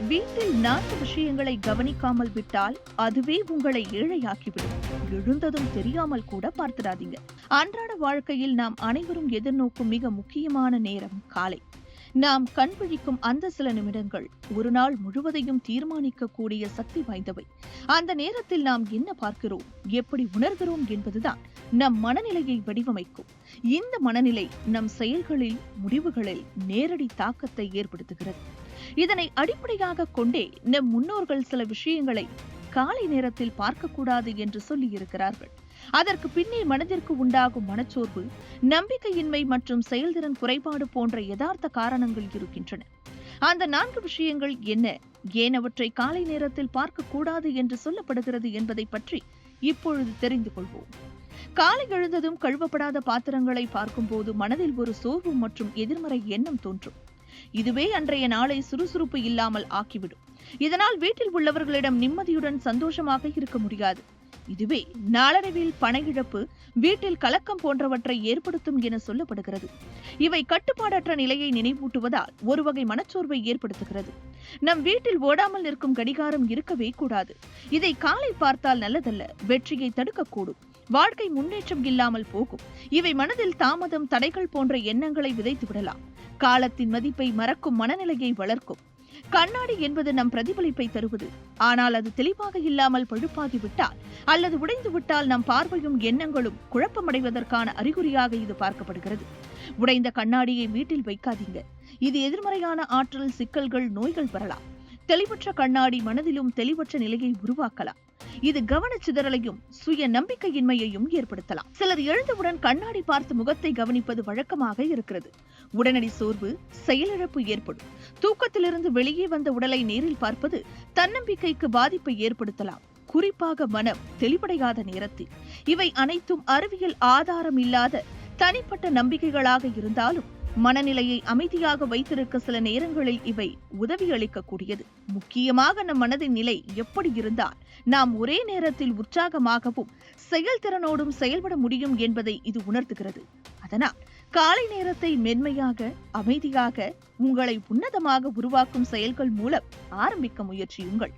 வீட்டில் நான்கு விஷயங்களை கவனிக்காமல் விட்டால் அதுவே உங்களை ஏழையாக்கிவிடும். எழுந்ததும் தெரியாமல் கூட பார்த்திடாதீங்க. அன்றாட வாழ்க்கையில் நாம் அனைவரும் எதிர்நோக்கும் மிக முக்கியமான நேரம் காலை. நாம் கண் விழிக்கும் அந்த சில நிமிடங்கள் ஒரு நாள் முழுவதையும் தீர்மானிக்கக்கூடிய சக்தி வாய்ந்தவை. அந்த நேரத்தில் நாம் என்ன பார்க்கிறோம்? எப்படி உணர்கிறோம் என்பதுதான் நம் மனநிலையை வடிவமைக்கும். இந்த மனநிலை நம் செயல்களில் முடிவுகளில் நேரடி தாக்கத்தை ஏற்படுத்துகிறது. இதனை அடிப்படையாக கொண்டே நம் முன்னோர்கள் சில விஷயங்களை காலை நேரத்தில் பார்க்கக்கூடாது என்று சொல்லியிருக்கிறார்கள். அதற்கு பின்னே மனதிற்கு உண்டாகும் மனச்சோர்வு நம்பிக்கையின்மை மற்றும் செயல்திறன் குறைபாடு போன்ற யதார்த்த காரணங்கள் இருக்கின்றன. அந்த நான்கு விஷயங்கள் என்ன? ஏன் அவற்றை காலை நேரத்தில் பார்க்கக்கூடாது என்று சொல்லப்படுகிறது என்பதை பற்றி இப்பொழுது தெரிந்து கொள்வோம். காலை எழுந்ததும் கழுவப்படாத பாத்திரங்களை பார்க்கும்போது மனதில் ஒரு சோர்வு மற்றும் எதிர்மறை எண்ணம் தோன்றும். இதுவே அன்றைய நாளை சுறுசுறுப்பு இல்லாமல் ஆக்கிவிடும். இதனால் வீட்டில் உள்ளவர்களிடம் நிம்மதியுடன் சந்தோஷமாக இருக்க முடியாது. இதுவே நாளடைவில் பண இழப்பு வீட்டில் கலக்கம் போன்றவற்றை ஏற்படுத்தும் என சொல்லப்படுகிறது. இவை கட்டுப்பாடற்ற நிலையை நினைவூட்டுவதால் ஒரு வகை மனச்சோர்வை ஏற்படுத்துகிறது. நம் வீட்டில் ஓடாமல் நிற்கும் கடிகாரம் இருக்கவே கூடாது. இதை காலை பார்த்தால் நல்லதல்ல வெற்றியை தடுக்கக்கூடும். வாழ்க்கை முன்னேற்றம் இல்லாமல் போகும். இவை மனதில் தாமதம் தடைகள் போன்ற எண்ணங்களை விதைத்து விடலாம். காலத்தின் மதிப்பை மறக்கும் மனநிலையை வளர்க்கும். கண்ணாடி என்பது நம் பிரதிபலிப்பை தருவது. ஆனால் அது தெளிவாக இல்லாமல் பழுப்பாகிவிட்டால் அல்லது உடைந்து விட்டால் நம் பார்வையும் எண்ணங்களும் குழப்பமடைவதற்கான அறிகுறியாக இது பார்க்கப்படுகிறது. உடைந்த கண்ணாடியை வீட்டில் வைக்காதீங்க. இது எதிர்மறையான ஆற்றல் சிக்கல்கள் நோய்கள் வரலாம். தெளிவற்ற கண்ணாடி மனதிலும் தெளிவற்ற நிலையை உருவாக்கலாம். இது கவனச்சிதறலையும் சுய நம்பிக்கையின்மையையும் ஏற்படுத்தலாம். சிலர் எழுந்தவுடன் கண்ணாடி பார்த்து முகத்தை கவனிப்பது வழக்கமாக இருக்கிறது. உடனடி சோர்வு செயலிழப்பு ஏற்படும். தூக்கத்திலிருந்து வெளியே வந்த உடலை நேரில் பார்ப்பது தன்னம்பிக்கைக்கு பாதிப்பை ஏற்படுத்தலாம். குறிப்பாக மனம் தெளிவடையாத நேரத்தில். இவை அனைத்தும் அறிவியல் ஆதாரம் இல்லாத தனிப்பட்ட நம்பிக்கைகளாக இருந்தாலும் மனநிலையை அமைதியாக வைத்திருக்க சில நேரங்களில் இவை உதவி அளிக்கக்கூடியது முக்கியமாக நம் மனதின் நிலை எப்படி இருந்தால் நாம் ஒரே நேரத்தில் உற்சாகமாகவும் செயல்திறனோடும் செயல்பட முடியும் என்பதை இது உணர்த்துகிறது. அதனால் காலை நேரத்தை மென்மையாக அமைதியாக உங்களை உன்னதமாக உருவாக்கும் செயல்கள் மூலம் ஆரம்பிக்க முயற்சியுங்கள்.